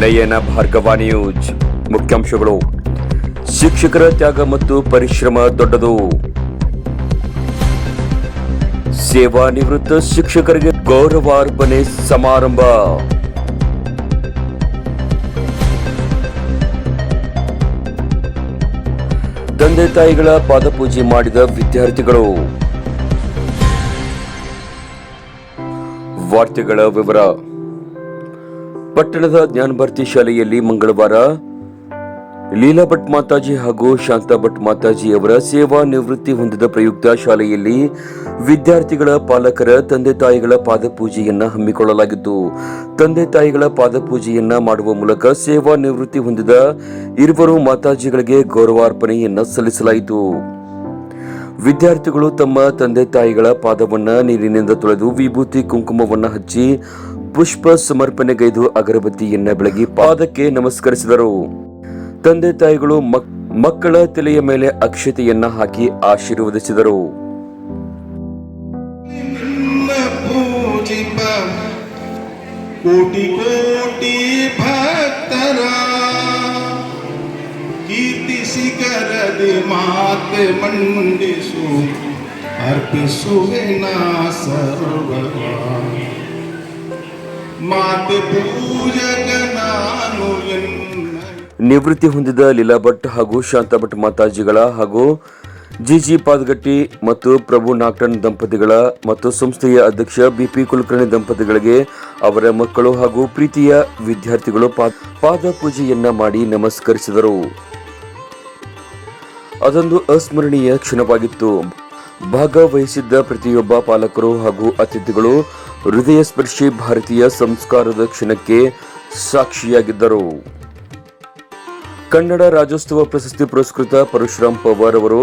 ನಯನ Bhargava news ಮುಖ್ಯಾಂಶಗಳು. ಶಿಕ್ಷಕರ ತ್ಯಾಗ ಮತ್ತು ಪರಿಶ್ರಮ ದೊಡ್ಡದು. ಸೇವಾ ನಿವೃತ್ತ ಶಿಕ್ಷಕರಿಗೆ ಗೌರವಾರ್ಪಣೆ ಸಮಾರಂಭ. ತಂದೆ ತಾಯಿಗಳ ಪಾದಪೂಜೆ ಮಾಡಿದ ವಿದ್ಯಾರ್ಥಿಗಳು. ವಾರ್ತೆಗಳ ವಿವರ. ಪಟ್ಟಣದ ಜ್ಞಾನಭಾರತಿ ಶಾಲೆಯಲ್ಲಿ ಮಂಗಳವಾರ ಲೀಲಾ ಭಟ್ ಮಾತಾಜಿ ಹಾಗೂ ಶಾಂತಾ ಭಟ್ ಮಾತಾಜಿ ಅವರ ಸೇವಾ ನಿವೃತ್ತಿ ಹೊಂದಿದ ಪ್ರಯುಕ್ತ ಶಾಲೆಯಲ್ಲಿ ವಿದ್ಯಾರ್ಥಿಗಳ ಪಾಲಕರ ತಂದೆ ತಾಯಿಗಳ ಪಾದಪೂಜೆಯನ್ನ ಹಮ್ಮಿಕೊಳ್ಳಲಾಗಿತ್ತು. ತಂದೆ ತಾಯಿಗಳ ಪಾದಪೂಜೆಯನ್ನ ಮಾಡುವ ಮೂಲಕ ಸೇವಾ ನಿವೃತ್ತಿ ಹೊಂದಿದ ಇರುವರು ಮಾತಾಜಿಗಳಿಗೆ ಗೌರವಾರ್ಪಣೆಯನ್ನ ಸಲ್ಲಿಸಲಾಯಿತು. ವಿದ್ಯಾರ್ಥಿಗಳು ತಮ್ಮ ತಂದೆ ತಾಯಿಗಳ ಪಾದವನ್ನ ನೀರಿನಿಂದ ತೊಳೆದು ವಿಭೂತಿ ಕುಂಕುಮವನ್ನ ಹಚ್ಚಿ ಪುಷ್ಪ ಸಮರ್ಪಣೆಗೈದು ಅಗರಬತ್ತಿಯನ್ನ ಬೆಳಗಿ ಪಾದಕ್ಕೆ ನಮಸ್ಕರಿಸಿದರು. ತಂದೆ ತಾಯಿಗಳು ಮಕ್- ಮಕ್ಕಳ ತಲೆಯ ಮೇಲೆ ಅಕ್ಷತೆಯನ್ನ ಹಾಕಿ ಆಶೀರ್ವದಿಸಿದರು. ಕೋಟಿ ಕೋಟಿ ಭಕ್ತರ ಕೀರ್ತಿ ಸಿಗರದೆ ಮಾತೆ ಮಂಡಿಸು, ಅರ್ಪಿಸುವೆ ನಾ ಸರ್ವವ ನಿವೃತ್ತಿ ಹೊಂದಿದ ಲೀಲಾ ಭಟ್ ಹಾಗೂ ಶಾಂತಾ ಭಟ್ ಮಾತಾಜಿಗಳ ಹಾಗೂ ಜಿಜಿ ಪಾದಗಟ್ಟಿ ಮತ್ತು ಪ್ರಭು ನಾಗ್ಟನ್ ದಂಪತಿಗಳ ಮತ್ತು ಸಂಸ್ಥೆಯ ಅಧ್ಯಕ್ಷ ಬಿಪಿ ಕುಲಕರ್ಣಿ ದಂಪತಿಗಳಿಗೆ ಅವರ ಮಕ್ಕಳು ಹಾಗೂ ಪ್ರೀತಿಯ ವಿದ್ಯಾರ್ಥಿಗಳು ಪಾದ ಪೂಜೆಯನ್ನ ಮಾಡಿ ನಮಸ್ಕರಿಸಿದರು. ಅದೊಂದು ಅಸ್ಮರಣೀಯ ಕ್ಷಣವಾಗಿತ್ತು. ಭಾಗವಹಿಸಿದ್ದ ಪ್ರತಿಯೊಬ್ಬ ಪಾಲಕರು ಹಾಗೂ ಅತಿಥಿಗಳು ಹೃದಯ ಸ್ಪರ್ಶಿ ಭಾರತೀಯ ಸಂಸ್ಕಾರದ ಕ್ಷಣಕ್ಕೆ ಸಾಕ್ಷಿಯಾಗಿದ್ದರು. ಕನ್ನಡ ರಾಜ್ಯೋತ್ಸವ ಪ್ರಶಸ್ತಿ ಪುರಸ್ಕೃತ ಪರಶುರಾಮ್ ಪವಾರ್ ಅವರು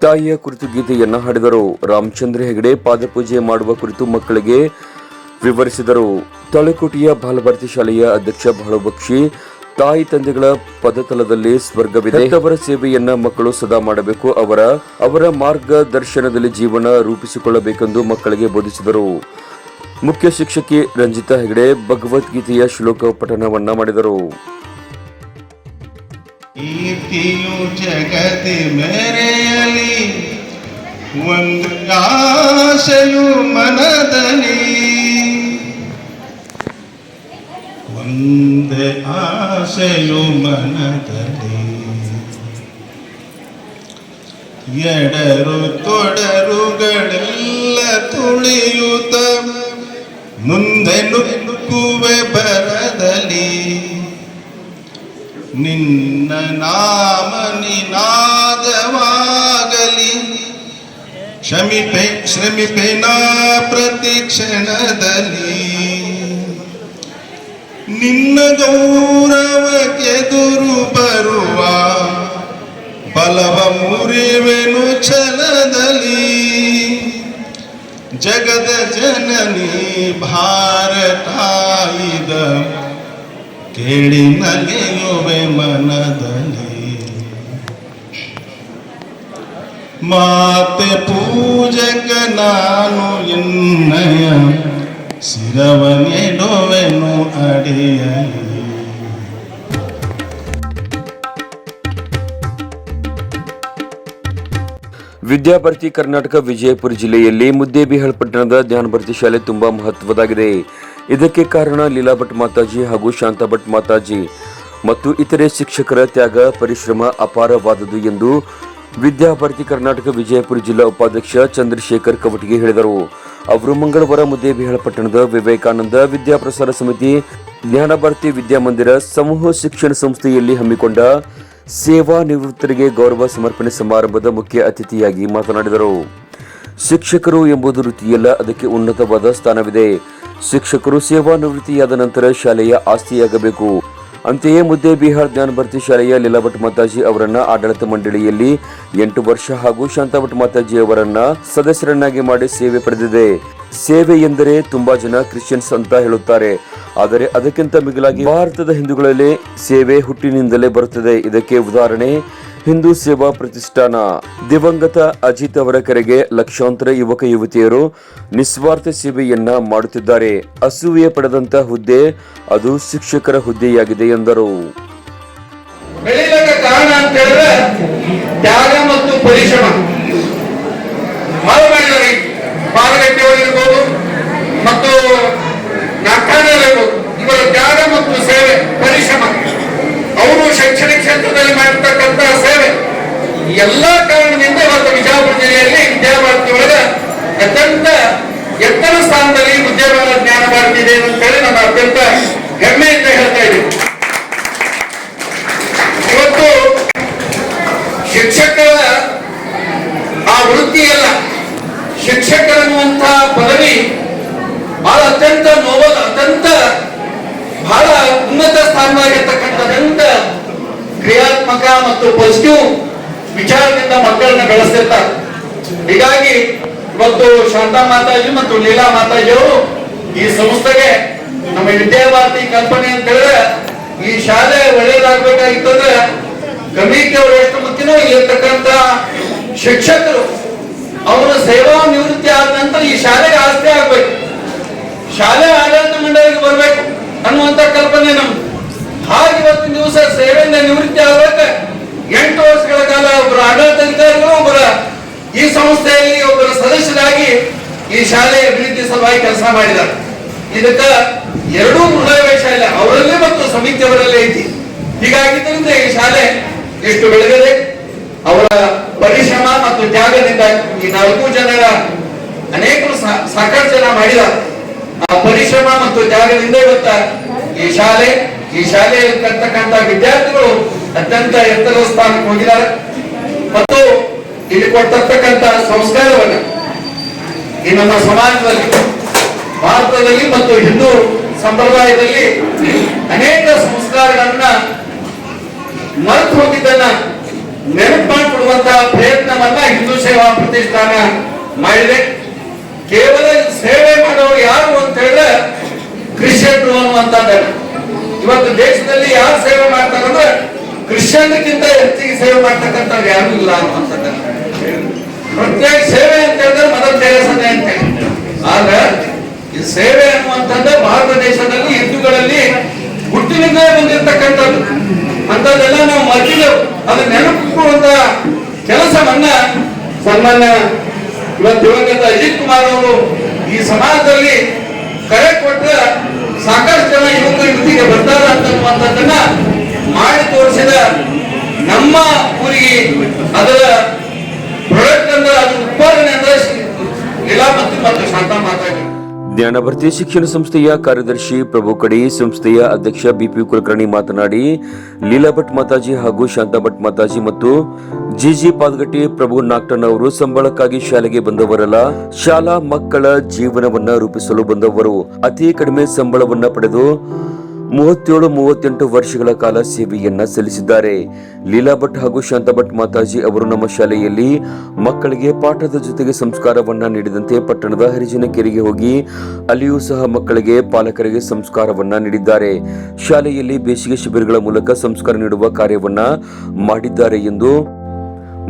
ತಾಯಿಯ ಕುರಿತು ಗೀತೆಯನ್ನ ಹಾಡಿದರು. ರಾಮಚಂದ್ರ ಹೆಗಡೆ ಪಾದಪೂಜೆ ಮಾಡುವ ಕುರಿತು ಮಕ್ಕಳಿಗೆ ವಿವರಿಸಿದರು. ತಾಳಿಕೋಟೆಯ ಬಾಲಭಾರತಿ ಶಾಲೆಯ ಅಧ್ಯಕ್ಷ ಬಹಳಬಕ್ಷಿ ತಾಯಿ ತಂದೆಗಳ ಪದತಲದಲ್ಲಿ ಸ್ವರ್ಗವಿದೆ. ಅವರ ಸೇವೆಯನ್ನ ಮಕ್ಕಳು ಸದಾ ಮಾಡಬೇಕು. ಅವರ ಅವರ ಮಾರ್ಗದರ್ಶನದಲ್ಲಿ ಜೀವನ ರೂಪಿಸಿಕೊಳ್ಳಬೇಕೆಂದು ಮಕ್ಕಳಿಗೆ ಬೋಧಿಸಿದರು. ಮುಖ್ಯ ಶಿಕ್ಷಕಿ ರಂಜಿತಾ ಹೆಗಡೆ ಭಗವದ್ಗೀತೆಯ ಶ್ಲೋಕ ಪಠನವನ್ನ ಮಾಡಿದರು. ಕೀರ್ತಿಯು ಜಗತಿ ಮೆರೆಯಲಿ, ಒಂದು ಆಸೆಯು ಮನದಲ್ಲಿ. ಒಂದೇ ಆಸೆಯು ಮನದಲ್ಲಿ. ಎಡರು ತೊಡರುಗಳೆಲ್ಲ ತುಳಿಯುತ್ತ ಮುಂದೆ ನುಕ್ಕುವೆ ಬರದಲ್ಲಿ ನಿನ್ನ ನಾಮ ನಿನಾದವಾಗಲಿ ಕ್ಷಮಿಪೆ ಶ್ರಮಿಪೆ ನಾ ಪ್ರತಿ ಕ್ಷಣದಲ್ಲಿ. ನಿನ್ನ ಗೌರವಕ್ಕೆದುರು ಬರುವ ಬಲವ ಮುರಿವೆನು ಛಲದಲ್ಲಿ. ಜಗದ ಜನನಿ ಭಾರತಾಯಿದ. ಕೇಳಿ ನಲಿಯುವೆ ಮನದಲ್ಲಿ. ಮಾತೆ ಪೂಜಕ ನಾನು ಎನ್ನಯ. ಶಿರವನೆಡುವೆನು ವಿದ್ಯಾಭಾರತಿ ಕರ್ನಾಟಕ ವಿಜಯಪುರ ಜಿಲ್ಲೆಯಲ್ಲಿ ಮುದ್ದೇಬಿಹಾಳ್ ಪಟ್ಟಣದ ಜ್ಞಾನಭಾರತಿ ಶಾಲೆ ತುಂಬಾ ಮಹತ್ವದಾಗಿದೆ. ಇದಕ್ಕೆ ಕಾರಣ ಲೀಲಾ ಭಟ್ ಮಾತಾಜಿ ಹಾಗೂ ಶಾಂತಾ ಭಟ್ ಮಾತಾಜಿ ಮತ್ತು ಇತರೆ ಶಿಕ್ಷಕರ ತ್ಯಾಗ, ಪರಿಶ್ರಮ ಅಪಾರವಾದದು ಎಂದು ವಿದ್ಯಾಭಾರತಿ ಕರ್ನಾಟಕ ವಿಜಯಪುರ ಜಿಲ್ಲಾ ಉಪಾಧ್ಯಕ್ಷ ಚಂದ್ರಶೇಖರ್ ಕವಟಗಿ ಹೇಳಿದರು. ಅವರು ಮಂಗಳವಾರ ಮುದ್ದೇಬಿಹಾಳ ಪಟ್ಟಣದ ವಿವೇಕಾನಂದ ವಿದ್ಯಾಪ್ರಸಾರ ಸಮಿತಿ, ಜ್ಞಾನಭಾರತಿ ವಿದ್ಯಾಮಂದಿರ ಸಮೂಹ ಶಿಕ್ಷಣ ಸಂಸ್ಥೆಯಲ್ಲಿ ಹಮ್ಮಿಕೊಂಡ ಸೇವಾ ನಿವೃತ್ತರಿಗೆ ಗೌರವ ಸಮರ್ಪಣೆ ಸಮಾರಂಭದ ಮುಖ್ಯ ಅತಿಥಿಯಾಗಿ ಮಾತನಾಡಿದರು. ಶಿಕ್ಷಕರು ಎಂಬುದು ವೃತ್ತಿಯಲ್ಲ, ಅದಕ್ಕೆ ಉನ್ನತವಾದ ಸ್ಥಾನವಿದೆ. ಶಿಕ್ಷಕರು ಸೇವಾ ನಿವೃತ್ತಿಯಾದ ನಂತರ ಶಾಲೆಯ ಆಸ್ತಿಯಾಗಬೇಕು. ಅಂತೆಯೇ ಮುದ್ದೆ ಬಿಹಾರ್ ಜ್ಞಾನಭರ್ತಿ ಶಾಲೆಯ ಲೀಲಾಭಟ್ ಮಾತಾಜಿ ಅವರನ್ನ ಆಡಳಿತ ಮಂಡಳಿಯಲ್ಲಿ ಎಂಟು ವರ್ಷ ಹಾಗೂ ಶಾಂತಾಭಟ್ ಮಾತಾಜಿ ಅವರನ್ನ ಸದಸ್ಯರನ್ನಾಗಿ ಮಾಡಿ ಸೇವೆ ಪಡೆದಿದೆ. ಸೇವೆ ಎಂದರೆ ತುಂಬಾ ಜನ ಕ್ರಿಶ್ಚಿಯನ್ಸ್ ಅಂತ ಹೇಳುತ್ತಾರೆ. ಆದರೆ ಅದಕ್ಕಿಂತ ಮಿಗಿಲಾಗಿ ಭಾರತದ ಹಿಂದೂಗಳಲ್ಲಿ ಸೇವೆ ಹುಟ್ಟಿನಿಂದಲೇ ಬರುತ್ತದೆ. ಇದಕ್ಕೆ ಉದಾಹರಣೆ ಹಿಂದೂ ಸೇವಾ ಪ್ರತಿಷ್ಠಾನ. ದಿವಂಗತ ಅಜಿತ್ ಅವರ ಕರೆಗೆ ಲಕ್ಷಾಂತರ ಯುವಕ ಯುವತಿಯರು ನಿಸ್ವಾರ್ಥ ಸೇವೆಯನ್ನ ಮಾಡುತ್ತಿದ್ದಾರೆ. ಅಸೂಯೆ ಪಡೆದಂತ ಹುದ್ದೆ, ಅದು ಶಿಕ್ಷಕರ ಹುದ್ದೆಯಾಗಿದೆ ಎಂದರು. ಇವರ ತ್ಯಾಗ ಮತ್ತು ಸೇವೆ, ಪರಿಶ್ರಮ. ಅವರು ಶೈಕ್ಷಣಿಕ ಕ್ಷೇತ್ರದಲ್ಲಿ ಮಾಡಿರ್ತಕ್ಕಂಥ ಎಲ್ಲ ಕಾರಣದಿಂದ ಇವತ್ತು ವಿಜಯಪುರ ಜಿಲ್ಲೆಯಲ್ಲಿ ವಿದ್ಯಾಭಾರತಿ ಒಳಗ ಅತ್ಯಂತ ಎತ್ತರ ಸ್ಥಾನದಲ್ಲಿ ವಿದ್ಯಾಭಾರತ ಜ್ಞಾನ ಭಾರತಿ ಇದೆ ಅಂತೇಳಿ ನಾನು ಅತ್ಯಂತ ಹೆಮ್ಮೆಯಿಂದ ಹೇಳ್ತಾ ಇದ್ದೀನಿ ಇವತ್ತು ಶಿಕ್ಷಕರ ಆ ವೃತ್ತಿ ವೃತ್ತಿಯಲ್ಲ ಶಿಕ್ಷಕರನ್ನುವಂತಹ ಪದವಿ ಬಹಳ ಅತ್ಯಂತ ನೋಬಲ್, ಅತ್ಯಂತ ಬಹಳ ಉನ್ನತ ಸ್ಥಾನವಾಗಿರ್ತಕ್ಕಂಥದಂತ ಕ್ರಿಯಾತ್ಮಕ ಮತ್ತು ಪಾಸಿಟಿವ್ ವಿಚಾರದಿಂದ ಮಕ್ಕಳನ್ನ ಬೆಳೆಸ್ತಿರ್ತಾರೆ. ಹೀಗಾಗಿ ಇವತ್ತು ಶಾಂತಾ ಮಾತಾಜಿ ಮತ್ತು ಲೀಲಾ ಮಾತಾಜಿ ಅವರು ಈ ಸಂಸ್ಥೆಗೆ ನಮ್ಮ ವಿದ್ಯಾಭಾರತಿ ಕಲ್ಪನೆ ಅಂತ ಹೇಳಿದ್ರೆ ಈ ಶಾಲೆ ಒಳ್ಳೇದಾಗ್ಬೇಕಾಗಿತ್ತಂದ್ರೆ ಕಮಿಟಿ ಅವರು ಎಷ್ಟು ಮುಖ್ಯನೋ ಇರ್ತಕ್ಕಂತ ಶಿಕ್ಷಕರು ಅವರ ಸೇವಾ ನಿವೃತ್ತಿ ಆದ ನಂತರ ಈ ಶಾಲೆಗೆ ಆಸ್ತಿ ಆಗ್ಬೇಕು. ಶಾಲೆ ಆಡಳಿತ ಮಂಡಳಿಗೆ ಬರ್ಬೇಕು ಅನ್ನುವಂತ ಕಲ್ಪನೆ ನಮ್ದು. ಹಾಗೆ ಇವತ್ತಿನ ದಿವಸ ಸೇವೆಯಿಂದ ನಿವೃತ್ತಿ ಆಗ್ಬೇಕು. ಎಂಟು ವರ್ಷಗಳ ಕಾಲ ಒಬ್ಬರ ಆಡಳಿತಾಧಿಕಾರಿಗಳು, ಒಬ್ಬರ ಈ ಸಂಸ್ಥೆಯಲ್ಲಿ ಒಬ್ಬರ ಸದಸ್ಯರಾಗಿ ಈ ಶಾಲೆಯ ಅಭಿವೃದ್ಧಿ ಸಲುವಾಗಿ ಕೆಲಸ ಮಾಡಿದ್ದಾರೆ. ಇದಕ್ಕ ಎರಡೂ ಮೃದಯ ಶಾಲೆ ಅವರಲ್ಲೇ ಮತ್ತು ಸಮಿತಿಯವರಲ್ಲೇ ಐತಿ. ಹೀಗಾಗಿದ್ದರಿಂದ ಈ ಶಾಲೆ ಎಷ್ಟು ಬೆಳಗದೆ, ಅವರ ಪರಿಶ್ರಮ ಮತ್ತು ತ್ಯಾಗದಿಂದ ಈ ನಾಲ್ಕು ಜನರ ಅನೇಕರು ಸಾಕಷ್ಟು ಜನ ಮಾಡಿದ ಆ ಪರಿಶ್ರಮ ಮತ್ತು ತ್ಯಾಗದಿಂದ ಇವತ್ತ ಈ ಶಾಲೆ, ಈ ಶಾಲೆಯಲ್ಲಿ ಕಲ್ತಕ್ಕಂತ ವಿದ್ಯಾರ್ಥಿಗಳು ಅತ್ಯಂತ ಎತ್ತರದ ಸ್ಥಾನಕ್ಕೆ ಹೋಗಿದ್ದಾರೆ. ಮತ್ತು ಇಲ್ಲಿ ಕೊಟ್ಟಿರ್ತಕ್ಕಂತ ಸಂಸ್ಕಾರವನ್ನ ಈ ನಮ್ಮ ಸಮಾಜದಲ್ಲಿ, ಭಾರತದಲ್ಲಿ ಮತ್ತು ಹಿಂದೂ ಸಂಪ್ರದಾಯದಲ್ಲಿ ಅನೇಕ ಸಂಸ್ಕಾರಗಳನ್ನ ಮರೆತು ಹೋಗಿದ್ದನ್ನ ನೆನಪು ಮಾಡಿಕೊಡುವಂತಹ ಪ್ರಯತ್ನವನ್ನ ಹಿಂದೂ ಸೇವಾ ಪ್ರತಿಷ್ಠಾನ ಮಾಡಿದೆ. ಕೇವಲ ಸೇವೆ ಮಾಡೋರು ಯಾರು ಅಂತ ಹೇಳಿದ್ರೆ ಕ್ರಿಶ್ಚಿಯನ್ರು ಅನ್ನುವಂತ ಇವತ್ತು ದೇಶದಲ್ಲಿ ಯಾರು ಸೇವೆ ಮಾಡ್ತಾರಂದ್ರೆ ಕ್ರಿಶ್ಚಿಯನ್ಗಿಂತ ಹೆಚ್ಚಿಗೆ ಸೇವೆ ಮಾಡ್ತಕ್ಕಂಥವ್ರು ಯಾರು ಇಲ್ಲ ಅನ್ನುವಂಥದ್ದು ಪ್ರತ್ಯೇಕ ಸೇವೆ ಅಂತ ಹೇಳಿದ್ರೆ ಮದರ್ ತೆರೇಸನೆ ಅಂತ ಆದ್ರೆ ಈ ಸೇವೆ ಅನ್ನುವಂಥದ್ದು ಭಾರತ ದೇಶದಲ್ಲಿ ಹಿಂದೂಗಳಲ್ಲಿ ಹುಟ್ಟಿನಿಂದ ಬಂದಿರತಕ್ಕಂಥದ್ದು. ಅಂಥದ್ದೆಲ್ಲ ನಾವು ಮರ್ತಿದ್ದೆವು. ಅದು ನೆನಪಿಸುವಂತ ಕೆಲಸವನ್ನ ಸನ್ಮಾನ್ಯ ಇವತ್ತು ದಿವಂಗತ ಅಜಿತ್ ಕುಮಾರ್ ಅವರು ಈ ಸಮಾಜದಲ್ಲಿ ಕರೆ ಕೊಟ್ಟ ಸಾಕಷ್ಟು ಜನ ಯುವಕ ಯುವತಿಗೆ ಬರ್ತಾರ ಅಂತನ್ನುವಂಥದ್ದನ್ನ ಮಾಡಿ ತೋರಿಸಿದ ನಮ್ಮ ಊರಿಗೆ ಅದರ ಪ್ರಾಡಕ್ಟ್ ಅಂದ್ರೆ ಅದು ಉತ್ಪಾದನೆ ಅಂದ್ರೆ ಲೀಲಾಮತಿ ಮತ್ತು ಶಾಂತ ಮಾತಾಡಿ. ಜ್ಞಾನಭರ್ತಿ ಶಿಕ್ಷಣ ಸಂಸ್ಥೆಯ ಕಾರ್ಯದರ್ಶಿ ಪ್ರಭು ಕಡಿ, ಸಂಸ್ಥೆಯ ಅಧ್ಯಕ್ಷ ಬಿಪಿ ಕುಲಕರ್ಣಿ ಮಾತನಾಡಿ, ಲೀಲಾ ಭಟ್ ಮಾತಾಜಿ ಹಾಗೂ ಶಾಂತಾ ಭಟ್ ಮಾತಾಜಿ ಮತ್ತು ಜಿಜಿ ಪಾದಗಟ್ಟಿ ಪ್ರಭು ನಾಗ್ಟನ್ ಅವರು ಸಂಬಳಕ್ಕಾಗಿ ಶಾಲೆಗೆ ಬಂದವರಲ್ಲ, ಶಾಲಾ ಮಕ್ಕಳ ಜೀವನವನ್ನ ರೂಪಿಸಲು ಬಂದವರು. ಅತಿ ಕಡಿಮೆ ಸಂಬಳವನ್ನ ಪಡೆದು ಮೂವತ್ತೇಳು, ಮೂವತ್ತೆಂಟು ವರ್ಷಗಳ ಕಾಲ ಸೇವೆಯನ್ನ ಸಲ್ಲಿಸಿದ್ದಾರೆ. ಲೀಲಾ ಭಟ್ ಹಾಗೂ ಶಾಂತಾ ಭಟ್ ಮಾತಾಜಿ ಅವರು ನಮ್ಮ ಶಾಲೆಯಲ್ಲಿ ಮಕ್ಕಳಿಗೆ ಪಾಠದ ಜೊತೆಗೆ ಸಂಸ್ಕಾರವನ್ನ ನೀಡಿದಂತೆ ಪಟ್ಟಣದ ಹರಿಜನ ಕೆರೆಗೆ ಹೋಗಿ ಅಲ್ಲಿಯೂ ಸಹ ಮಕ್ಕಳಿಗೆ ಪಾಲಕರಿಗೆ ಸಂಸ್ಕಾರವನ್ನ ನೀಡಿದ್ದಾರೆ. ಶಾಲೆಯಲ್ಲಿ ಬೇಸಿಗೆ ಶಿಬಿರಗಳ ಮೂಲಕ ಸಂಸ್ಕಾರ ನೀಡುವ ಕಾರ್ಯವನ್ನ ಮಾಡಿದ್ದಾರೆ ಎಂದು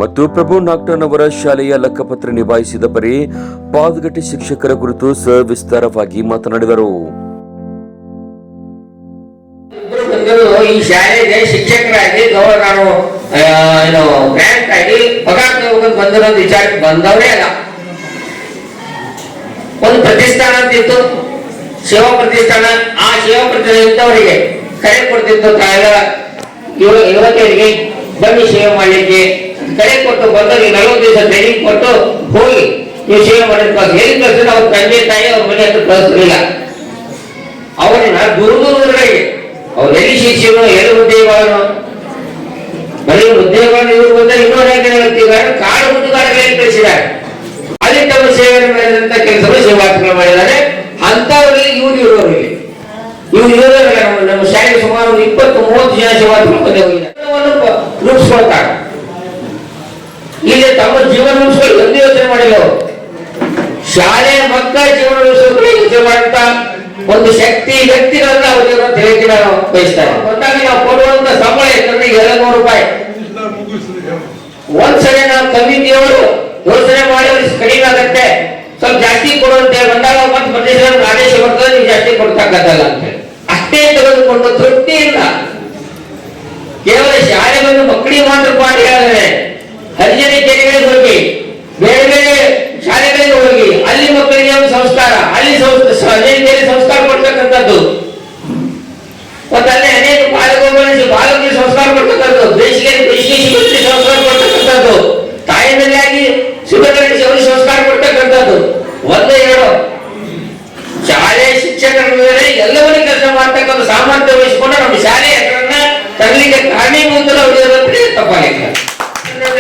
ಮತ್ತು ಪ್ರಭು ನಾಕ್ಟನ್ ಅವರ ಶಾಲೆಯ ಲೆಕ್ಕಪತ್ರ ನಿಭಾಯಿಸಿದ ಪರಿ ಪಾದಗಟ್ಟಿ ಶಿಕ್ಷಕರ ಕುರಿತು ಸವಿಸ್ತಾರವಾಗಿ ಮಾತನಾಡಿದರು. ಇಬ್ರು ಈ ಶಾಲೆಗೆ ಶಿಕ್ಷಕರಾಗಿ ಗೌರವ ನಾನು ಏನು ಗ್ರ್ಯಾಂಟ್ ಆಗಿ ಪಗಾರ ತಗೋಬೇಕು ಬಂದಿರೋ ವಿಚಾರಕ್ಕೆ ಬಂದವರೇ ಅಲ್ಲ. ಒಂದು ಪ್ರತಿಷ್ಠಾನ ಅಂತ ಇತ್ತು. ಸೇವಾ ಪ್ರತಿಷ್ಠಾನ, ಆ ಸೇವಾ ಪ್ರತಿಷ್ಠಾನ ಇದ್ದವರಿಗೆ ಕರೆ ಕೊಡ್ತಿತ್ತು ಯುವತಿಯರಿಗೆ ಬನ್ನಿ ಸೇವೆ ಮಾಡಲಿಕ್ಕೆ. ಕರೆ ಕೊಟ್ಟು ಬಂದವರಿಗೆ ನಲವತ್ತು ದಿವಸ ಟ್ರೈನಿಂಗ್ ಕೊಟ್ಟು ಹೋಗಿ ನೀವು ಸೇವೆ ಮಾಡಿದ ಹೇಗೆ ಕಳ್ಸಿದ್ರೆ? ಅವ್ರ ತಂದೆ ತಾಯಿ ಅವ್ರ ಮನೆ ಹತ್ರ ಕಳಿಸ್ಲಿಲ್ಲ ಅವರನ್ನ ದೂರ ದೂರಗಳಿಗೆ ಅವ್ರು ಎಲ್ಲಿ ಶಿಕ್ಷಕರು ಎಲ್ಲಿ ಉದ್ಯೋಗಗಳು ಬರೀ ಉದ್ಯೋಗಗಳು ಇವರು ಬಂದ ಇನ್ನೂ ಅನೇಕ ವ್ಯಕ್ತಿಗಳನ್ನು ಕಾಡು ಹುಟ್ಟುಗಾರಗಳಿಗೆ ಕಳಿಸಿದ್ದಾರೆ ಅಲ್ಲಿ ತಮ್ಮ ಸೇವೆಯನ್ನು ಮಾಡಿದಂತ ಕೆಲಸಗಳು ಸೇವಾರ್ಥಗಳು ಮಾಡಿದ್ದಾರೆ. ಅಂತವರಲ್ಲಿ ಇವ್ರು ಇರೋರಿಗೆ ಇವ್ರು ಇರೋರು ನಮ್ಮ ಶಾಲೆಗೆ ಸುಮಾರು ಇಪ್ಪತ್ತು, ಮೂವತ್ತು ಜನ ಸೇವಾರ್ಥಗಳು ಬಂದೇ ರೂಪಿಸ್ಕೊಳ್ತಾರೆ. ಇಲ್ಲಿ ತಮ್ಮ ಜೀವನ ರೂಪಿಸ್ಕೊಳ್ಳಿ. ಒಂದು ಯೋಚನೆ ಮಾಡಿಲ್ಲ ಶಾಲೆಯ ಮಕ್ಕಳ ಜೀವನ ರೂಪಿಸೋಕೆ ಯೋಚನೆ ಮಾಡ್ತಾ ಒಂದು ಶಕ್ತಿ ವ್ಯಕ್ತಿಗಳನ್ನ ಅವರಿಗೆ ತಿಳಿಕೆ ನಾವು ಬಯಸ್ತಾರೆ. ಬಂದಾಗ ನಾವು ಕೊಡುವಂತ ಸಂಬಳ ಯಾಕಂದ್ರೆ ಎರಡು ನೂರು ರೂಪಾಯಿ. ಒಂದ್ಸಲ ನಾವು ಕಮಿಟಿಯವರು ಯೋಚನೆ ಮಾಡಿ ಕಡಿಮೆ ಆಗತ್ತೆ. ಸ್ವಲ್ಪ ಜಾಸ್ತಿ ಕೊಡು ಅಂತ ಹೇಳಿ ಬಂದಾಗ ಮತ್ತೆ ಪ್ರದೇಶದಲ್ಲಿ ಆದೇಶ ಬರ್ತದೆ, ನೀವು ಜಾಸ್ತಿ ಕೊಡ್ತಕ್ಕಂತಲ್ಲ ಅಂತ ಹೇಳಿ. ಅಷ್ಟೇ ತೆಗೆದುಕೊಂಡು ತೃಪ್ತಿ ಇಲ್ಲ. ಕೇವಲ ಶಾಲೆ ಬಂದು ಮಕ್ಕಳಿಗೆ ಮಾತ್ರ ಪಾಠ ಹೇಳಿದ್ರೆ ಹರಿಜನ ಕೆರೆಗಳಿಗೆ ಹೋಗಿ ಬೇರೆ ಬೇರೆ ಶಾಲೆಗಳಿಗೆ ಹೋಗಿ ಅಲ್ಲಿ ಮಕ್ಕಳಿಗೆ ಒಂದು ಸಂಸ್ಕಾರ. ಅಲ್ಲಿ ಕೆರೆ ಸಂಸ್ಕಾರ ಕೊಡ್ತಕ್ಕಂಥದ್ದು. ಮತ್ತೆ ಅಲ್ಲಿ ಅನೇಕ ಬಾಲಗೋಪಾಲಿಸಿ ಬಾಲಕರಿಗೆ ಸಂಸ್ಕಾರ ಕೊಡ್ತಕ್ಕಂಥದ್ದು. ಬೇಸಿಗೆ ಬೇಸಿಗೆ ಸಂಸ್ಕಾರ ಕೊಡ್ತಕ್ಕಂಥದ್ದು. ತಾಯಿನಲ್ಲಾಗಿ ಶಿಬಿರಗಳಿಗೆ ಅವರಿಗೆ ಸಂಸ್ಕಾರ ಕೊಡ್ತಕ್ಕಂಥದ್ದು. ಒಂದು, ಎರಡು. ಶಾಲೆ ಶಿಕ್ಷಕರ ಮೇಲೆ ಎಲ್ಲವನ್ನೂ ಕೆಲಸ ಮಾಡ್ತಕ್ಕಂಥ ಸಾಮರ್ಥ್ಯ ವಹಿಸಿಕೊಂಡು ನಮ್ಮ ಶಾಲೆ ಹೆಸರನ್ನ ತರಲಿಕ್ಕೆ ಕಾರಣೀಭೂತರು ಅವರಿಗೆ ತಪ್ಪಾಗಿಲ್ಲ.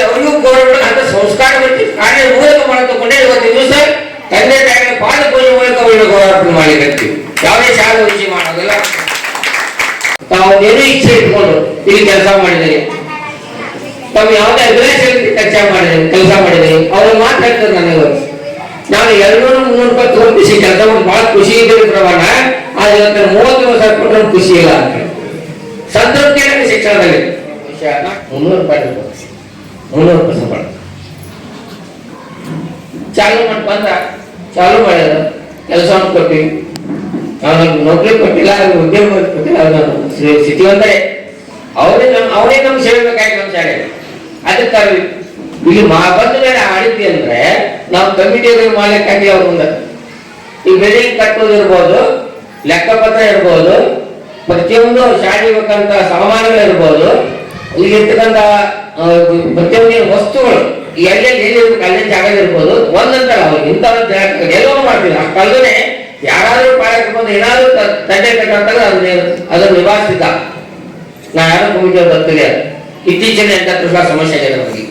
ಅವರಿಗೂ ಗೌರವ ಅಂತ ಸಂಸ್ಕಾರ ಕಾರ್ಯ ಮೂಲಕ ಮಾಡಿಕೊಂಡೇ ಇವತ್ತು ದಿವಸ ತಂದೆ ತಾಯಿಗಳ ಪಾದ ಪೂಜೆ ಮೂಲಕ ಗೌರವಾರ್ಪಣೆ ಮಾಡಿರ್ತೀವಿ ಯಾವುದೇ ಶಾಲೆ ವಹಿಸಿ ಮಾಡೋದಿಲ್ಲ. ತಾವು ಏನು ಇಚ್ಛೆ ಇಟ್ಕೊಂಡು ಇಲ್ಲಿ ಕೆಲಸ ಮಾಡಿದರೆ, ತಾವು ಯಾವುದೇ ಅಭಿಲಾಷೆಯಲ್ಲಿ ಕೆಲಸ ಮಾಡಿದರೆ ಕೆಲಸ ಮಾಡಿದರೆ, ಅವ್ರು ಮಾತಾಡ್ತಾರೆ ನನಗೆ. ನಾನು ಎರಡ್ನೂರು ಮುನ್ನೂರು ರೂಪಾಯಿ ತಗೊಂಡಿಸಿ ಕೆಲಸ ಮಾಡಿ ಬಹಳ ಖುಷಿ ಇದೆ ಪ್ರಮಾಣ ಆದ್ರೆ ಇವತ್ತು ಮೂವತ್ತು ವರ್ಷ ಕೊಟ್ಟರೆ ಖುಷಿ ಇಲ್ಲ ಅಂತ ಸಂತೃಪ್ತಿ ಶಿಕ್ಷಣದಲ್ಲಿ. ಮುನ್ನೂರು ರೂಪಾಯಿ. ಮುನ್ನೂರು ರೂಪಾಯಿ ಸಂಬಳ. ಚಾಲು ಮಾಡಿ ಬಂದ. ಚಾಲು ಮಾಡ್ಯಾರ ಕೆಲಸವನ್ನು ಕೊಟ್ಟಿವಿ ನಾನು ನೌಕರಿ ಕೊಟ್ಟಿಲ್ಲ ಅವ್ರಿಗೆ ಉದ್ಯೋಗ ಕೊಟ್ಟಿಲ್ಲ ಅವ್ರು ನಾನು ಸಿ- ಸಿಟಿವಂತರೇ ಅವರೇ ನಮ್ ಅವರೇ ನಮ್ಗೆ ಸೇರ್ಬೇಕಾಯ್ತು ನಮ್ಮ ಶಾಲೆ. ಅದಕ್ಕೆ ಇಲ್ಲಿ ಮಾ ಬಂದ ಮೇಲೆ ಆಡಿದ್ವಿ ಅಂದ್ರೆ ನಾವು ಕಮಿಟಿಯವರು ಮಾಡ್ಲಿಕ್ಕಾಗಿ ಅವ್ರ ಮುಂದೆ. ಈ ಬಿಲ್ಡಿಂಗ್ ಕಟ್ಟೋದು ಇರ್ಬೋದು ಲೆಕ್ಕಪತ್ರ ಇರ್ಬೋದು ಪ್ರತಿಯೊಂದು ಶಾಲೆ ಬೇಕಂತ ಸಾಮಾನುಗಳು ಇರ್ಬೋದು ಇಲ್ಲಿ ಇರ್ತಕ್ಕಂಥ ಆ, ಪ್ರತಿಯೊಂದು ವಸ್ತುಗಳು ಎಲ್ಲೆಲ್ಲಿ ಎಲ್ಲಿ ಇರ್ಬೇಕು ಅಲ್ಲೇ ಜಾಗ ಇರ್ಬೋದು. ಒಂದಂತಲ್ಲ, ಅವ್ರು ಇಂಥ ಎಲ್ಲವೂ ಮಾಡ್ತೀವಿ. ಅಷ್ಟಲ್ಲದೆ ಯಾರಾದ್ರೂ ಪಾಲಕ ಬಂದು ಏನಾದ್ರೂ ತಂದೆ ಕಟ್ಟಂತಾಗ ಅದನ್ನ ಅದನ್ನು ನಿಭಾಯಿಸಿದ್ದ. ನಾ ಯಾರು ಕಮಿಟಿ ಗೊತ್ತಿಲ್ಲ ಇತ್ತೀಚಿನ ತುಂಬಾ ಸಮಸ್ಯೆ ಆಗಿದೆ ನಮಗೆ.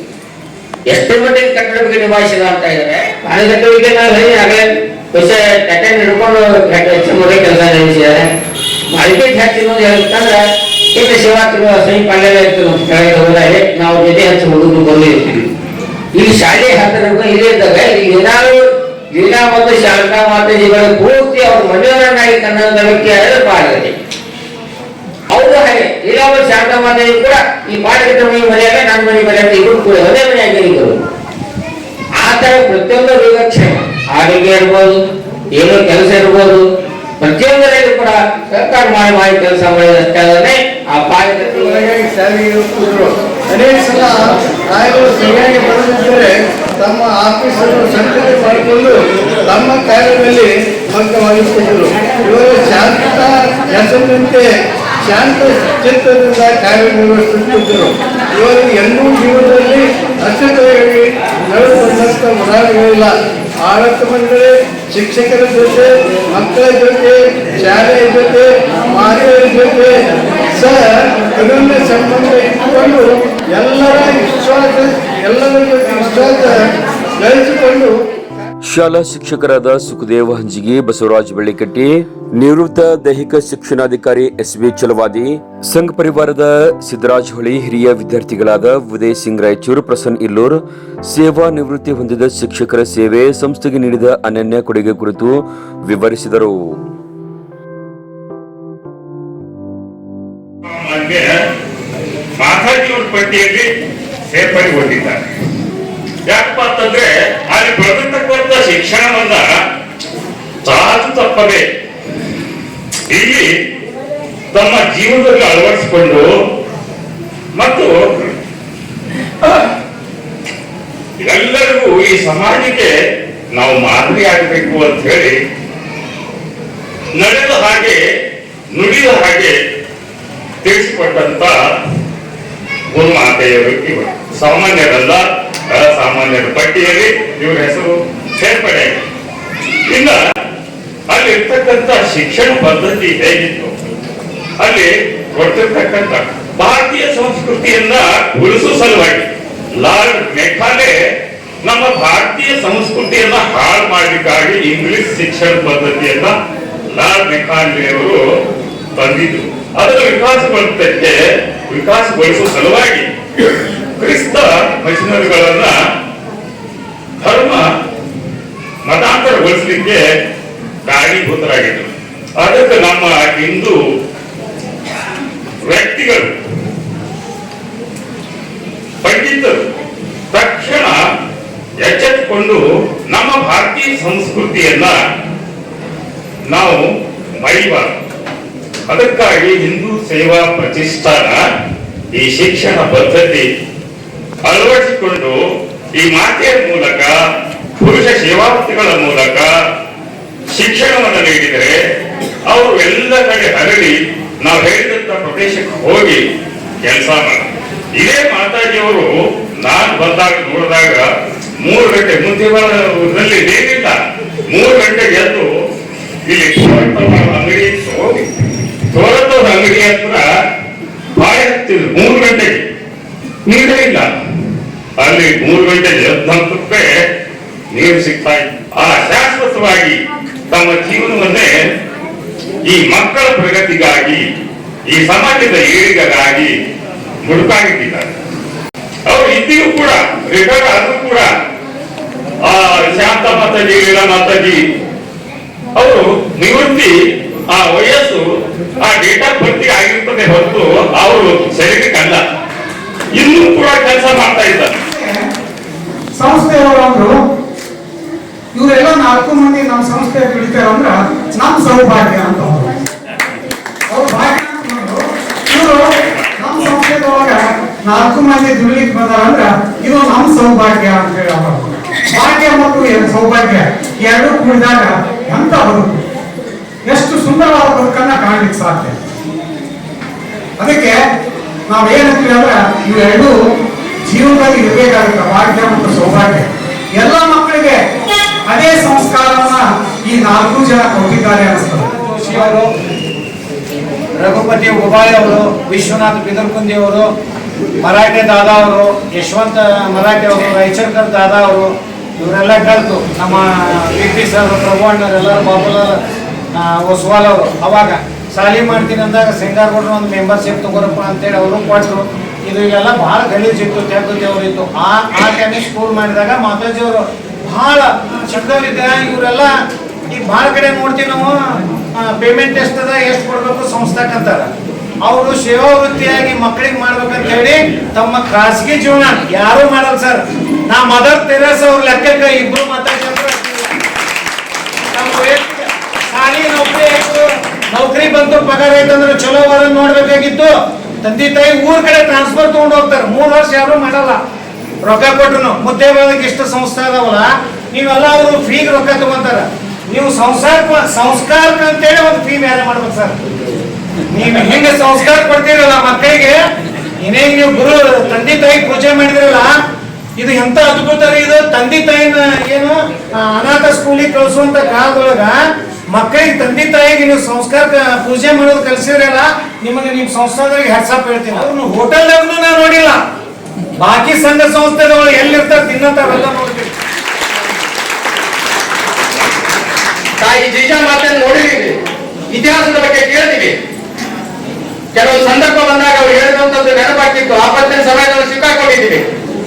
ಎಷ್ಟು ಮಟ್ಟಿಗೆ ಕಟ್ಟಡ ಬಗ್ಗೆ ನಿಭಾಯಿಸಿದ ಅಂತ ಮನೆ ಕಟ್ಟುವಿಕೆ ನಾವು ಹೇಳಿ, ಆಗಲೇ ಅಟೆಂಡ್ ಹಿಡ್ಕೊಂಡು ಹೆಚ್ಚು ಮೊದಲೇ ಕೆಲಸ ಮಾರ್ಕೆಟ್ ಜಾಸ್ತಿ ಅನ್ನೋದು ಹೇಳ್ತಂದ್ರೆ ಇಲ್ಲಿ ಸೇವಾರ್ಥಿಗಳ ಸಮೀಪ ಇತ್ತು ನಮ್ಮ ಕೆಳಗೆ ಹೋದಾಗ ನಾವು ಜೊತೆ ಹಚ್ಚಿ ಹುಡುಗರು ಬಂದೇ ಇರ್ತೀವಿ ಇಲ್ಲಿ ಶಾಲೆ ಹತ್ತಿರ ಇಲ್ಲೇ ಇದ್ದಾಗ ಏನಾದ್ರು ಲೀಲಾ ಮತ್ತು ಶಾರದಾ ಮಾತಾಜಿಗಳ ಪೂರ್ತಿ ಅವ್ರ ಮನೆಯವರನ್ನಾಗಿ ಕನ್ನಡ ವ್ಯಕ್ತಿ ಆದರೆ ಪಾಲ್ಗಡೆ ಅವರು ಹಾಗೆ. ಲೀಲಾ ಮತ್ತು ಶಾರದಾ ಮಾತಾಜಿ ಕೂಡ ಈ ಪಾಠದ ಮನೆ ಮನೆಯಾಗ ನನ್ನ ಮನೆ ಮನೆಯಾಗ ಇಬ್ಬರು ಕೂಡ ಒಂದೇ ಮನೆಯಾಗಿ ಆತರ ಆ ಪ್ರತಿಯೊಂದು ಯೋಗಕ್ಷೇಮ ಆರೋಗ್ಯ ಇರ್ಬೋದು, ಏನೋ ಕೆಲಸ ಇರ್ಬೋದು, ಪ್ರತಿಯೊಂದರಲ್ಲಿ ಕೂಡ ಸರ್ಕಾರ ಮಾಡಿ ಮಾಡಿ ಕೆಲಸ ಮಾಡಿದಷ್ಟೇ ಆ ಹೋಗ್ತಿದ್ರು ಅನೇಕ ಸಲ ಕಾಯಿಗಳು ಸರಿಯಾಗಿ ಬರದಿದ್ದರೆ ತಮ್ಮ ಆಫೀಸನ್ನು ಸಂಘಟನೆ ಮಾಡಿಕೊಂಡು ತಮ್ಮ ಕಾರ್ಯದಲ್ಲಿ ಮಗ್ನವಾಗಿರ್ತಿದ್ರು ಇವರು ಶಾಂತ ಹೆಸರಿನಂತೆ ಶಾಂತ ಚಿತ್ತದಿಂದ ಕಾರ್ಯನಿರ್ವಹಿಸುತ್ತಿದ್ದರು. ಇವರು ಎಂದೂ ಜೀವನದಲ್ಲಿ ಅಚ್ಚುತವಾಗಿ ನಡೆದುಕೊಂಡಂತ ಉದಾಹರಣೆಗಳಿಲ್ಲ. ಆಡಳಿತ ಮಂಡಳಿ, ಶಿಕ್ಷಕರ ಜೊತೆ, ಮಕ್ಕಳ ಜೊತೆ, ಶಾಲೆಯ ಜೊತೆ ಮಾತೆಯ ಜೊತೆ ಅನನ್ಯ ಸಂಬಂಧ ಇಟ್ಟುಕೊಂಡು ಎಲ್ಲರ ವಿಶ್ವಾಸ ಎಲ್ಲರ ವಿಶ್ವಾಸ ಶಾಲಾ ಶಿಕ್ಷಕರಾದ ಸುಖದೇವ ಹಂಜಿಗಿ, ಬಸವರಾಜ್ ಬೆಳ್ಳಿಕಟ್ಟಿ, ನಿವೃತ್ತ ದೈಹಿಕ ಶಿಕ್ಷಣಾಧಿಕಾರಿ ಎಸ್ ವಿ ಚಲವಾದಿ, ಸಂಘ ಪರಿವಾರದ ಸಿದ್ದರಾಜ್ ಹೊಳಿ, ಹಿರಿಯ ವಿದ್ಯಾರ್ಥಿಗಳಾದ ಉದಯ್ ಸಿಂಗ್ ರಾಯಚೂರು, ಪ್ರಸನ್ನ ಇಲ್ಲೂರ್, ಸೇವಾ ನಿವೃತ್ತಿ ಹೊಂದಿದ ಶಿಕ್ಷಕರ ಸೇವೆ ಸಂಸ್ಥೆಗೆ ನೀಡಿದ ಅನನ್ಯ ಕೊಡುಗೆ ಕುರಿತು ವಿವರಿಸಿದರು. ನಮಗೆ ಮಾತಾಜಿಯವ್ರ ಪಟ್ಟಿಯಲ್ಲಿ ಸೇರ್ಪಡೆಗೊಂಡಿದ್ದಾರೆ ಯಾಕಪ್ಪ ಅಂತಂದ್ರೆ ಅಲ್ಲಿ ಬೆಳೆದಿರ್ತಕ್ಕಂಥ ಶಿಕ್ಷಣವನ್ನ ಚಾಚು ತಪ್ಪದೆ ಇಲ್ಲಿ ತಮ್ಮ ಜೀವನದಲ್ಲಿ ಅಳವಡಿಸಿಕೊಂಡು ಮತ್ತು ಎಲ್ಲರಿಗೂ ಈ ಸಮಾಜಕ್ಕೆ ನಾವು ಮಾದರಿ ಆಗಬೇಕು ಅಂತ ಹೇಳಿ ನಡೆದ ಹಾಗೆ ನುಡಿದ ಹಾಗೆ ತಿಳಿಸಿಕೊಟ್ಟಂತ ಗುರುಮಾತೆಯ ಇವರು ಸಾಮಾನ್ಯರಲ್ಲ ಸಾಮಾನ್ಯರ ಪಟ್ಟಿಯಲ್ಲಿ ಇವರ ಹೆಸರು ಸೇರ್ಪಡೆ ಇನ್ನ ಅಲ್ಲಿ ಇರ್ತಕ್ಕಂಥ ಶಿಕ್ಷಣ ಪದ್ಧತಿ ಹೇಗಿತ್ತು? ಅಲ್ಲಿ ಕೊಡ್ತಿರ್ತಕ್ಕಂಥ ಭಾರತೀಯ ಸಂಸ್ಕೃತಿಯನ್ನ ಉಳಿಸುವ ಸಲುವಾಗಿ ಲಾರ್ಡ್ ಮೆಕಾಲೆ ನಮ್ಮ ಭಾರತೀಯ ಸಂಸ್ಕೃತಿಯನ್ನ ಹಾಳು ಮಾಡಲಿಕ್ಕಾಗಿ ಇಂಗ್ಲಿಷ್ ಶಿಕ್ಷಣ ಪದ್ಧತಿಯನ್ನ ಲಾರ್ಡ್ ಮೆಕಾಲೆಯವರು ತಂದಿದ್ರು. ಅದನ್ನು ವಿಕಾಸಗೊಳಿಸಕ್ಕೆ ವಿಕಾಸಗೊಳಿಸುವ ಸಲುವಾಗಿ ಕ್ರಿಸ್ತ ಮಿಷನರಿಗಳನ್ನ ಧರ್ಮ ಮತಾಂತರಗೊಳಿಸಲಿಕ್ಕೆ ಕಾರಣೀಭೂತರಾಗಿದ್ದರು ಅದಕ್ಕೆ ನಮ್ಮ ಹಿಂದೂ ವ್ಯಕ್ತಿಗಳು, ಪಂಡಿತರು ತಕ್ಷಣ ಎಚ್ಚೆತ್ತುಕೊಂಡು ನಮ್ಮ ಭಾರತೀಯ ಸಂಸ್ಕೃತಿಯನ್ನ ನಾವು ಮರಿಬಾರದು. ಅದಕ್ಕಾಗಿ ಹಿಂದೂ ಸೇವಾ ಪ್ರತಿಷ್ಠಾನ ಈ ಶಿಕ್ಷಣ ಪದ್ಧತಿ ಅಳವಡಿಸಿಕೊಂಡು ಈ ಮಾತೆಯ ಮೂಲಕ, ಪುರುಷ ಸೇವಾರ್ಥಿಗಳ ಮೂಲಕ ಶಿಕ್ಷಣವನ್ನು ನೀಡಿದರೆ ಅವರು ಎಲ್ಲ ಕಡೆ ಹರಡಿ ನಾವು ಹೇಳಿದಂತ ಪ್ರದೇಶಕ್ಕೆ ಹೋಗಿ ಕೆಲಸ ಮಾಡಿ ಇದೇ ಮಾತಾಜಿಯವರು ನಾನು ಬಂದಾಗ, ನೋಡಿದಾಗ ಮೂರು ಗಂಟೆ ಮುಂದಿನ ಏನಿಲ್ಲ. ಮೂರು ಗಂಟೆ ಎದ್ದು ಇಲ್ಲಿ ತೋರಣದ ಅಂಗಡಿ ಹೋಗಿ ತೋರಣದ ಅಂಗಡಿ ಹತ್ರ ಬಾಳೆ ಹತ್ತಿದ್ರು ಮೂರು ಗಂಟೆಗೆ ನೀರೇ ಇಲ್ಲ. ಅಲ್ಲಿ ಮೂರು ಗಂಟೆ ಎದ್ದಂತೆ ನೀರು ಸಿಗ್ತಾ ಇತ್ತು ಆ ಶಾಶ್ವತವಾಗಿ ತಮ್ಮ ಜೀವನವನ್ನೇ ಈ ಮಕ್ಕಳ ಪ್ರಗತಿಗಾಗಿ, ಈ ಸಮಾಜದ ಏಳಿಗೆಗಾಗಿ ಮುಡುಕಾಗಿಟ್ಟಿದ್ದಾರೆ ಅವರು ಇದ್ದೀಗೂ ಕೂಡ ರಿಟೈರ್ ಆದ್ರೂ ಕೂಡ, ಆ ಶಾಂತ ಮಾತಾಜಿ ಲೀಲಾ ಮಾತಾಜಿ ಅವರು ನಿವೃತ್ತಿ ಆ ವಯಸ್ಸು, ಆ ಡೇಟ್ ಆಫ್ ಬರ್ತಿ ಆಗಿರ್ತದೆ ಹೊರತು ಅವರು ಶರೀರಕ್ಕಲ್ಲ ಇನ್ನೂ ಕೂಡ ಕೆಲಸ ಮಾಡ್ತಾ ಇದ್ದಾರೆ ಸಂಸ್ಥೆಯವರು ಇವರೆಲ್ಲ ನಾಲ್ಕು ಮಂದಿ ನಮ್ಮ ಸಂಸ್ಥೆ ದುಡಿತಾರೆ ಅಂದ್ರೆ ನಮ್ ಸೌಭಾಗ್ಯ ಅಂತ ಭಾಗ್ಯ ಇವರು ನಮ್ಮ ಸಂಸ್ಥೆದೊಳಗ ನಾಲ್ಕು ಮಂದಿ ದುಡಿಲಿಕ್ಕೆ ಬಂದಾರ ಅಂದ್ರ ಇದು ನಮ್ ಸೌಭಾಗ್ಯ ಅಂತ ಹೇಳಿ ಅವರು. ಭಾಗ್ಯ ಮತ್ತು ಸೌಭಾಗ್ಯ? ಎರಡು ಕುಡಿದಾಗ ಎಂತ ಬದುಕು ಎಷ್ಟು ಸುಂದರವಾದ ಬದುಕನ್ನ ಕಾಣಲಿಕ್ಕೆ ಸಾಧ್ಯ? ಅದಕ್ಕೆ ನಾವು ಏನಂತೀವಿ ಅಂದ್ರೆ ಇವೆರಡು ಜೀವನದಲ್ಲಿ ಇರಬೇಕಾಗುತ್ತೆ ಭಾಗ್ಯ ಮತ್ತು ಸೌಭಾಗ್ಯ. ಎಲ್ಲ ಮಕ್ಕಳಿಗೆ ಅದೇ ಸಂಸ್ಕಾರವನ್ನ ಈ ನಾಲ್ಕು ಜನ ಕೊಟ್ಟಿದ್ದಾರೆ ಅನಿಸ್ತದೆ ಅವರು ರಘುಪತಿ ಉಬಾಯ್ ಅವರು ವಿಶ್ವನಾಥ್ ಬಿದರ್ಕುಂದಿ ಅವರು ಮರಾಠೆ ದಾದಾ ಅವರು ಯಶವಂತ ಮರಾಠೆ ಅವರು ರೈಚರ್ಕರ್ ದಾದಾ ಅವರು ಇವರೆಲ್ಲ ಕಲಿತು ನಮ್ಮ ವಿ ಪಿ ಸರ್ ಪ್ರಭು ಅಣ್ಣರೆಲ್ಲರೂ ಬಾಬುಲಾಲ್ ಆ, ಒಸ್ವಾಲ್ ಅವರು. ಅವಾಗ ಸಾಲಿ ಮಾಡ್ತೀನಿ ಅಂದಾಗ ಸಿಂಗಾರ್ಗೌಡ್ರು ಒಂದು ಮೆಂಬರ್ಶಿಪ್ ತಗೋರಪ್ಪ ಅಂತೇಳಿ ಅವರು ಕೊಟ್ಟರು ಇದು ಇವೆಲ್ಲ ಭಾಳ ಗಲೀಜಿತ್ತು ತೆಗ್ದು ಇತ್ತು ಆ ಆ ಟೈಮಿಗೆ ಸ್ಕೂಲ್ ಮಾಡಿದಾಗ ಮಾತಾಜಿ ಅವರು ಭಾಳ ಚಿಕ್ಕದವರಿದ್ದ ಇವರೆಲ್ಲ ಈಗ ಭಾಳ ಕಡೆ ನೋಡ್ತೀವಿ ನಾವು ಪೇಮೆಂಟ್ ಎಷ್ಟದ ಎಷ್ಟು ಕೊಡ್ಬೇಕು ಸಂಸ್ಥಾಕ್ ಅಂತಾರ ಅವರು ಸೇವಾ ವೃತ್ತಿಯಾಗಿ ಮಕ್ಕಳಿಗೆ ಮಾಡ್ಬೇಕಂತ ಹೇಳಿ ತಮ್ಮ ಖಾಸಗಿ ಜೀವನ ಯಾರು ಮಾಡಲ್ಲ ಸರ್. ನಾ ಮದರ್ ತೆರೇಸ್ ಅವ್ರ ಲೆಕ್ಕಕ್ಕೆ ಇಬ್ರು ಮಾತಾಡ್ತಾರೆ ನಮ್ಮ ವೈಯಕ್ತಿಕ ನೌಕರಿ ಬಂತು, ಪಗಾರ ಆಯ್ತು ಚಲೋ ವರ ನೋಡ್ಬೇಕಾಗಿತ್ತು. ತಂದೆ ತಾಯಿ ಊರ್ ಕಡೆ ಟ್ರಾನ್ಸ್ಫರ್ ತಗೊಂಡ್ ಹೋಗ್ತಾರೆ. ಮೂರ್ ವರ್ಷ ಯಾರು ಮಾಡಲ್ಲ. ರೊಕ್ಕ ಕೊಟ್ರು ಮುದ್ದೆ ಬಾಳಕ್ಕೆ ಇಷ್ಟು ಸಂಸ್ಥೆ ಅದಾವಲ್ಲ, ನೀವೆಲ್ಲ ಅವರು ಫೀಗೆ ರೊಕ್ಕ ತಗೊಂತಾರ. ನೀವು ಸಂಸಾರ ಸಂಸ್ಕಾರಕ್ಕೆ ಅಂತೇಳಿ ಒಂದು ಫೀ ಬೇರೆ ಮಾಡ್ಬೇಕು ಸರ್. ನೀವು ಹೆಂಗೆ ಸಂಸ್ಕಾರ ಕೊಡ್ತೀರಲ್ಲ ಮಕ್ಕಳಿಗೆ? ಏನೇ ನೀವು ಗುರು, ತಂದೆ ತಾಯಿ ಪೂಜೆ ಮಾಡಿದ್ರಲ್ಲ, ಇದು ಎಂತ ಅದ್ಭುತ ಇದು. ತಂದೆ ತಾಯಿನ ಏನು ಅನಾಥ ಸ್ಕೂಲಿಗೆ ಕಳಿಸುವಂತ ಕಾಲದೊಳಗ ಮಕ್ಕಳಿಗೆ ತಂದೆ ತಾಯಿಗೆ ನೀವು ಸಂಸ್ಕಾರ ಪೂಜೆ ಮಾಡೋದು ಕಲಿಸಿದ್ರಲ್ಲ ನಿಮಗೆ ನಿಮ್ಮ ಸಂಸ್ಥಾನದವ್ರಿಗೆ ಹೆಡ್ಸಪ್ ಹೇಳ್ತೀನಿ. ಅವ್ರನ್ನ ಹೋಟೆಲ್ದಾಗೂ ನಾ ನೋಡಿಲ್ಲ. ಬಾಕಿ ಸಂಘ ಸಂಸ್ಥೆದವರು ಎಲ್ಲಿರ್ತಾರೆ ತಿನ್ನಂತಾವೆಲ್ಲ ನೋಡ್ತೀವಿ ತಾಯಿ ಜೀಜ ಮಾತನ್ನು ನೋಡಿದೀವಿ. ಇತಿಹಾಸದ ಬಗ್ಗೆ ಕೇಳ್ತೀವಿ ಕೆಲವು ಸಂದರ್ಭ ಬಂದಾಗ ಅವ್ರು ಹೇಳಿದಂತದ್ದು ನೆನಪಾಗ್ತಿತ್ತು. ಆಪತ್ತಿನ ಸಮಯದಲ್ಲಿ ಸಿಕ್ಕಾಕೊಂಡಿದ್ದೀವಿ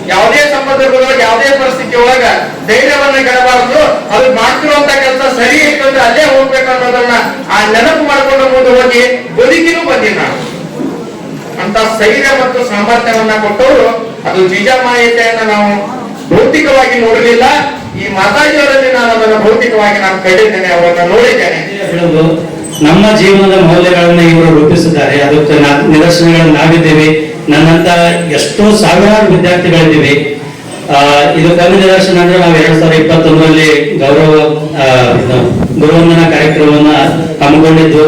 ಯಾವುದೇ ಸಂದರ್ಭದೊಳಗೆ ಯಾವುದೇ ಪರಿಸ್ಥಿತಿ ಒಳಗ ಧೈರ್ಯವನ್ನ ಕೆಡಬಾರದು. ಅದು ಮಾಡ್ತಿರುವಂತ ಕೆಲಸ ಸರಿ ಇತ್ತು ಅಂದ್ರೆ ಅಲ್ಲೇ ಹೋಗ್ಬೇಕು ಅನ್ನೋದನ್ನ ಆ ನೆನಪು ಮಾಡ್ಕೊಂಡು ಮುಂದೆ ಹೋಗಿ ಬದುಕಿನೂ ಬಂದಿಲ್ಲ ನಾವು. ಅಂತ ಸೈರ್ಯ ಮತ್ತು ಸಾಮರ್ಥ್ಯವನ್ನ ಕೊಟ್ಟವರು ಅದು ಜೀಜಾಮಾಯತೆಯನ್ನ ನಾವು ಭೌತಿಕವಾಗಿ ನೋಡಲಿಲ್ಲ. ಈ ಮಾತಾಜಿಯವರಲ್ಲಿ ನಾನು ಅದನ್ನು ಭೌತಿಕವಾಗಿ ನಾನು ಕಂಡಿದ್ದೇನೆ ಅವರನ್ನ ನೋಡಿದ್ದೇನೆ. ನಮ್ಮ ಜೀವನದ ಮೌಲ್ಯಗಳನ್ನ ಇವರು ರೂಪಿಸಿದ್ದಾರೆ. ಅದಕ್ಕೆ ನಿದರ್ಶನಗಳನ್ನು ನಾವಿದ್ದೇವೆ. ನನ್ನಂತ ಎಷ್ಟೋ ಸಾವಿರಾರು ವಿದ್ಯಾರ್ಥಿಗಳಿದ್ದೀವಿ. ಇದು ಕವಿ ನಿದರ್ಶನ ಅಂದ್ರೆ ನಾವು ಎರಡ್ ಸಾವಿರದ ಇಪ್ಪತ್ತೊಂದರಲ್ಲಿ ಗೌರವ ಗುರುವಂದನಾ ಕಾರ್ಯಕ್ರಮವನ್ನ ಹಮ್ಮಿಕೊಂಡಿದ್ದು.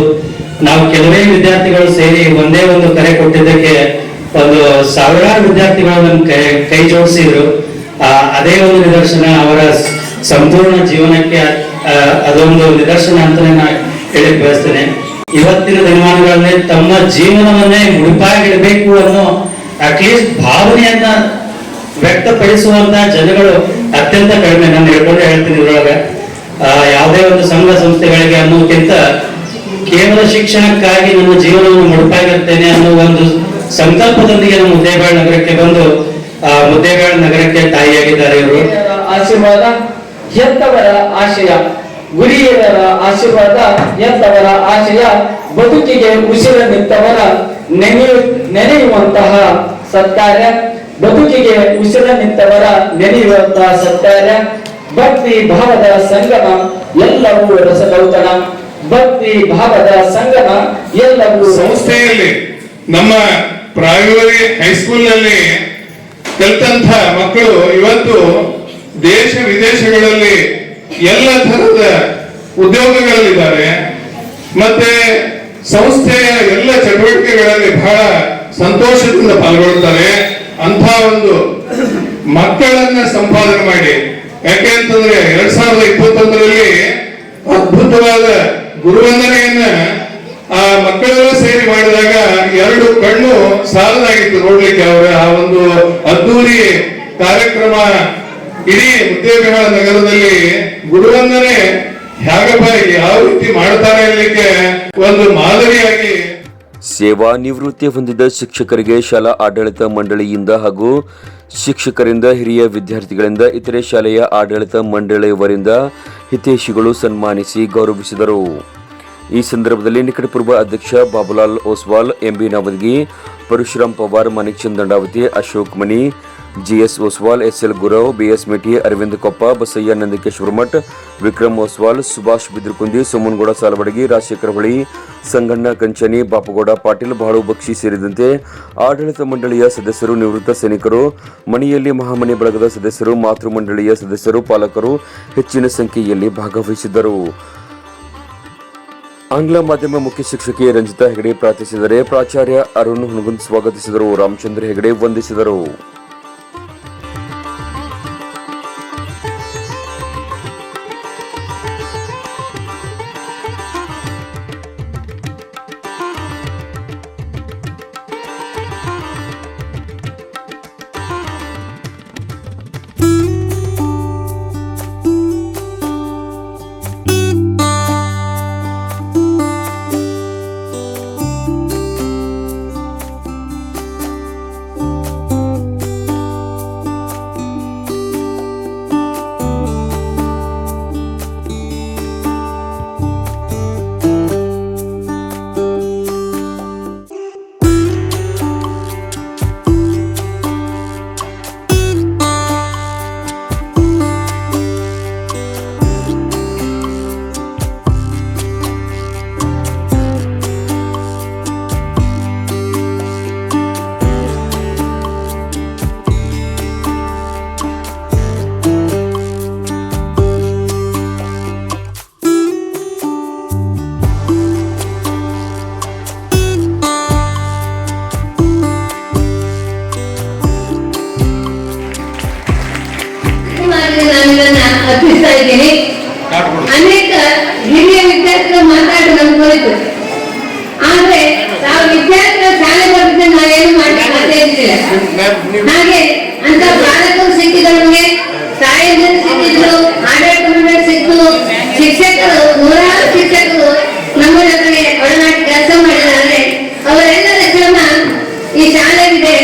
ನಾವು ಕೆಲವೇ ವಿದ್ಯಾರ್ಥಿಗಳು ಸೇರಿ ಒಂದೇ ಒಂದು ಕರೆ ಕೊಟ್ಟಿದ್ದಕ್ಕೆ ಒಂದು ಸಾವಿರಾರು ವಿದ್ಯಾರ್ಥಿಗಳು ನಮ್ಮ ಕೈ ಕೈ ಜೋಡಿಸಿದ್ರು. ಅದೇ ಒಂದು ನಿದರ್ಶನ ಅವರ ಸಂಪೂರ್ಣ ಜೀವನಕ್ಕೆ ಅದೊಂದು ನಿದರ್ಶನ ಅಂತಾನೆ ನಾ ಹೇಳಕ್ ಬಯಸ್ತೇನೆ. ಇವತ್ತಿನ ದಿನಮಾನಗಳಲ್ಲಿ ತಮ್ಮ ಜೀವನವನ್ನೇ ಮುಡಿಪಾಗಿಡಬೇಕು ಅನ್ನೋ ಅಟ್ಲೀಸ್ಟ್ ಭಾವನೆಯನ್ನ ವ್ಯಕ್ತಪಡಿಸುವಂತ ಜನಗಳು ಅತ್ಯಂತ ಕಡಿಮೆ. ನಾನು ಹೇಳ್ಕೊಂಡೆ ಹೇಳ್ತೀನಿ ಆ, ಯಾವುದೇ ಒಂದು ಸಂಘ ಸಂಸ್ಥೆಗಳಿಗೆ ಅನ್ನೋಕ್ಕಿಂತ ಕೇವಲ ಶಿಕ್ಷಣಕ್ಕಾಗಿ ನಮ್ಮ ಜೀವನವನ್ನು ಮುಡುಪಾಗಿರ್ತೇನೆ ಅನ್ನೋ ಒಂದು ಸಂಕಲ್ಪದೊಂದಿಗೆ ನಮ್ಮ ಮುದ್ದೇಬೇಳ ನಗರಕ್ಕೆ ಬಂದು ಮುದ್ದೇಬೇಳ ನಗರಕ್ಕೆ ತಾಯಿಯಾಗಿದ್ದಾರೆ ಇವರು. ಆಶೀರ್ವಾದ ಎಂತವರ ಆಶಯ. ಗುರಿಯರ ಆಶೀರ್ವಾದ ಎಂತವರ ಆಶಯ ಬದುಕಿಗೆ ಉಸಿರ ನಿಂತವರ ನೆನೆಯು ನೆನೆಯುವಂತಹ ಸತ್ಕಾರ್ಯ, ಬದುಕಿಗೆ ಉಸಿರ ನಿಂತವರ ನೆನೆಯುವಂತಹ ಸತ್ಕಾರ್ಯ, ಭಕ್ತಿ ಭಾವದ ಸಂಗಮ, ಎಲ್ಲವೂ ರಸಗೌತಣ ಭಕ್ತಿ ಭಾವದ ಸಂಗಮ, ಎಲ್ಲವೂ ಸಂಸ್ಥೆಯಲ್ಲಿ, ನಮ್ಮ ಪ್ರೈಮರಿ ಹೈಸ್ಕೂಲ್ನಲ್ಲಿ ಕಲಿತಂತ ಮಕ್ಕಳು ಇವತ್ತು ದೇಶ ವಿದೇಶಗಳಲ್ಲಿ ಎಲ್ಲ ತರದ ಉದ್ಯೋಗಗಳಲ್ಲಿದ್ದಾರೆ. ಮತ್ತೆ ಸಂಸ್ಥೆಯ ಎಲ್ಲ ಚಟುವಟಿಕೆಗಳಲ್ಲಿ ಬಹಳ ಸಂತೋಷದಿಂದ ಪಾಲ್ಗೊಳ್ಳುತ್ತಾರೆ. ಅಂತ ಒಂದು ಮಕ್ಕಳನ್ನ ಸಂಪಾದನೆ ಮಾಡಿ. ಯಾಕೆ ಅಂತಂದ್ರೆ ಎರಡ್ ಸಾವಿರದ ಇಪ್ಪತ್ತೊಂದರಲ್ಲಿ ಅದ್ಭುತವಾದ ಗುರುವಂದನೆಯನ್ನ ಆ ಮಕ್ಕಳೆಲ್ಲ ಸೇರಿ ಮಾಡಿದಾಗ ಎರಡು ಕಣ್ಣು ಸಾಲದಾಗಿತ್ತು ನೋಡ್ಲಿಕ್ಕೆ ಅವರ ಆ ಒಂದು ಅದ್ದೂರಿ ಕಾರ್ಯಕ್ರಮ ಇಡೀ ಉದ್ಯೋಗಗಳ ನಗರದಲ್ಲಿ ಗುರುವಂದನೆ ಹೇಗಪ್ಪ ಯಾವ ರೀತಿ ಮಾಡ್ತಾರೆ ಅನ್ನಲಿಕ್ಕೆ ಒಂದು ಮಾದರಿಯಾಗಿ. ಸೇವಾ ನಿವೃತ್ತಿ ಹೊಂದಿದ ಶಿಕ್ಷಕರಿಗೆ ಶಾಲಾ ಆಡಳಿತ ಮಂಡಳಿಯಿಂದ ಹಾಗೂ ಶಿಕ್ಷಕರಿಂದ, ಹಿರಿಯ ವಿದ್ಯಾರ್ಥಿಗಳಿಂದ, ಇತರೆ ಶಾಲೆಯ ಆಡಳಿತ ಮಂಡಳಿಯವರಿಂದ ಹಿತೇಶಿಗಳು ಸನ್ಮಾನಿಸಿ ಗೌರವಿಸಿದರು. ಈ ಸಂದರ್ಭದಲ್ಲಿ ನಿಕಟಪೂರ್ವ ಅಧ್ಯಕ್ಷ Babulal Oswal, MB Navadagi Parashuram Pawar Chand Dandavati Ashok Mani GS Oswal SL Gurav, BS Meti Arvind Koppa, Basayya Nandikeshwara Math, Vikram Oswal Subhash Bidrakundi, Somanagouda Salavadagi Rajashekhara Holi, Sanganna Kanchani, ಬಾಪಗೌಡ Patil, ಬಾಳು ಬಕ್ಷಿ ಸೇರಿದಂತೆ ಆಡಳಿತ ಮಂಡಳಿಯ ಸದಸ್ಯರು, ನಿವೃತ್ತ ಸೈನಿಕರು, ಮನೆಯಲ್ಲಿ ಮಹಾಮನೆ ಬಳಗದ ಸದಸ್ಯರು, ಮಾತೃ ಮಂಡಳಿಯ ಸದಸ್ಯರು, ಪಾಲಕರು ಹೆಚ್ಚಿನ ಸಂಖ್ಯೆಯಲ್ಲಿ ಭಾಗವಹಿಸಿದ್ದರು. ಆಂಗ್ಲ ಮಾಧ್ಯಮ ಮುಖ್ಯ ಶಿಕ್ಷಕಿ ರಂಜಿತಾ ಹೆಗಡೆ ಪ್ರಾರ್ಥಿಸಿದರೆ ಪ್ರಾಚಾರ್ಯ ಅರುಣ್ ಹುಣಗುಂದ್ ಸ್ವಾಗತಿಸಿದರು. ರಾಮಚಂದ್ರ ಹೆಗಡೆ ವಂದಿಸಿದರು. ಈ ಇದೆ